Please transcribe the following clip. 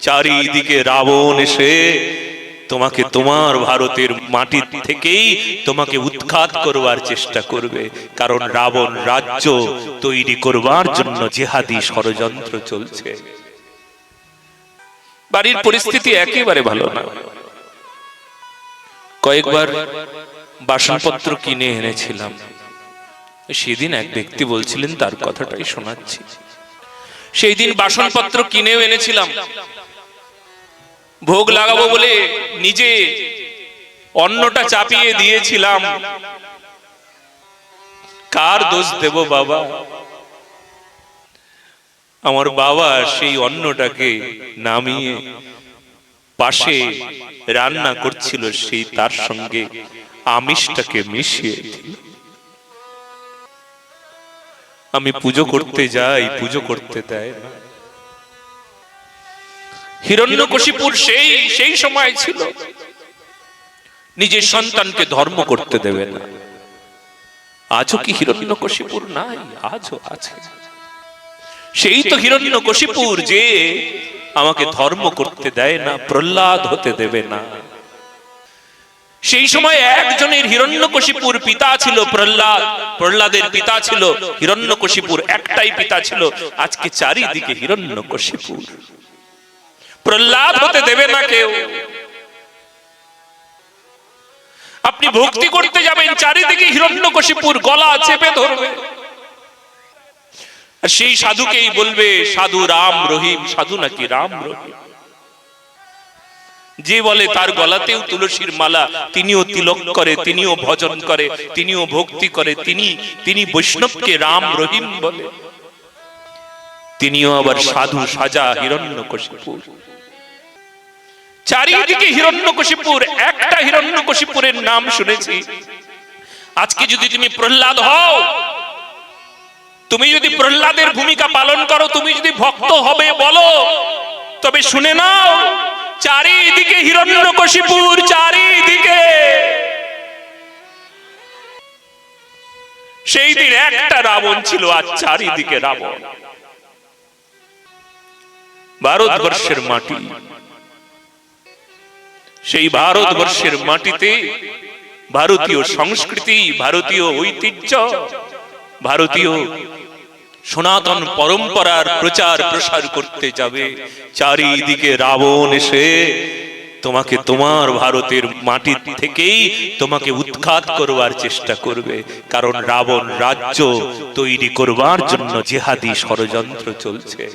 চারিদিকে রাবণ এসে তোমাকে তোমার ভারতের মাটির থেকেই তোমাকে উৎখাত করবার চেষ্টা করবে। কারণ রাবণ রাজ্য তৈরি করবার জন্য জেহাদি ষড়যন্ত্র চলছে। বাড়ির পরিস্থিতি একেবারে ভালো না। কয়েকবার বাসনপত্র কিনে এনেছিলাম। সেদিন এক ব্যক্তি বলছিলেন, তার কথাটাই শোনাচ্ছি। সেই দিন বাসনপত্র কিনেও এনেছিলাম। ভোগ লাগাবো বলে নিজে অন্নটা চাপিয়ে দিয়েছিলাম। কার দোষ দেব বাবা? আমার বাবা সেই অন্নটাকে নামিয়ে পাশে রান্না করছিল, সেই তার সঙ্গে আমিষটাকে মিশিয়ে দিল। আমি পুজো করতে যাই পুজো করতে দেয় না হিরণ্যকশিপুর সেই সেই সময় ছিল। নিজের সন্তানকে ধর্ম করতে দেবে না। আজও কি হিরণ্যকশিপুর নাই? আজও আছে। সেই তো হিরণ্যকশিপুর যে আমাকে ধর্ম করতে দেয় না প্রহ্লাদ হতে দেবে না। সেই সময় একজনের হিরণ্যকশিপুর পিতা ছিল প্রহ্লাদ। প্রহ্লাদের পিতা ছিল হিরণ্যকশিপুর, একটাই পিতা ছিল আজকে চারিদিকে হিরণ্যকশিপুর। প্রহ্লাদ হতে দেবে না কেউ। আপনি ভক্তি করতে যাবেন, চারিদিকে হিরণ্যকশিপুর, গলা চেপে ধরবে। সেই সাধুকেই বলবে, সাধু রাম রহিম, সাধু নাকি রাম রহিম? যে বলে তার গলাতেও তুলসীর মালা, তিনিও তিলক করে, তিনিও ভজন করে, তিনিও ভক্তি করে, তিনি তিনি বৈষ্ণবকে রাম রহিম বলে। তিনিও আবার সাধু সাজা হিরণ্যকশিপুর। চারিদিকে হিরণ্যকশিপুর, একটা হিরণ্যকশিপুরের নাম শুনেছি। আজকে যদি তুমি প্রহ্লাদ হও, তুমি যদি প্রহ্লাদের ভূমিকা পালন করো, তুমি যদি ভক্ত হবে বলো, তবে শুনে নাও চারিদিকে হিরণ্যকশিপুর, চারিদিকে। সেই দিন একটা রাবণ ছিল আর চারিদিকে রাবণ। ভারতবর্ষের মাটি। সেই ভারতবর্ষের মাটিতে ভারতীয় সংস্কৃতি, ভারতীয় ঐতিহ্য, ভারতীয় সনাতন পরম্পরার প্রচার প্রসার করতে যাবে। চারিদিকে রাবণ এসে তোমাকে তোমার ভারতের মাটির থেকেই তোমাকে উৎখাত করবার চেষ্টা করবে। কারণ রাবণ রাজ্য তৈরি করবার জন্য জেহাদি ষড়যন্ত্র চলছে।